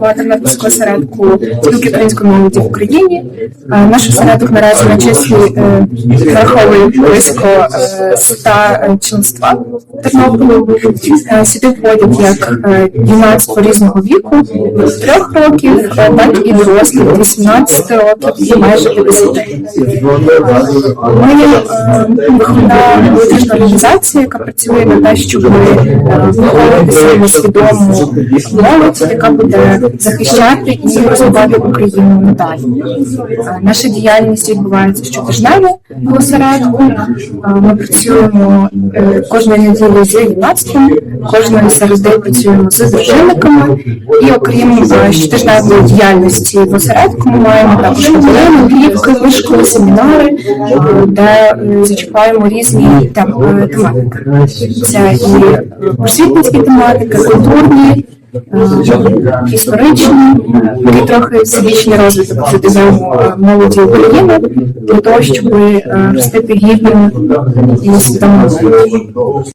Нарбузького осередку спілки української молоді в Україні. Е, Наш осередок наразі на числі е, нараховує близько е, ста е, членства. Е, Сюди входять як юнацтво різного віку 3 років, так і дорослі від 18 років і майже 50. Ми виховна молодіжна організація, яка працює на те, щоб виховувати свідому молодь, яка буде захищати і розвивати Україну надалі. Е, Наша діяльність відбувається щотижнево в осередку. Е, Ми працюємо е, кожної неділі з юнацтвом, кожної середи працюємо з дружинниками. І окрім щотижневої діяльності в осередку, ми маємо також хвилини, плівки, вишколи, семінари, де зачіпаємо різні тематики. Це і просвітницькі тематики, культурні. Е, Історичні, і трохи всебічний розвиток за дизайну молоді України для того, щоб е, ростити гідними і свідому. молодь.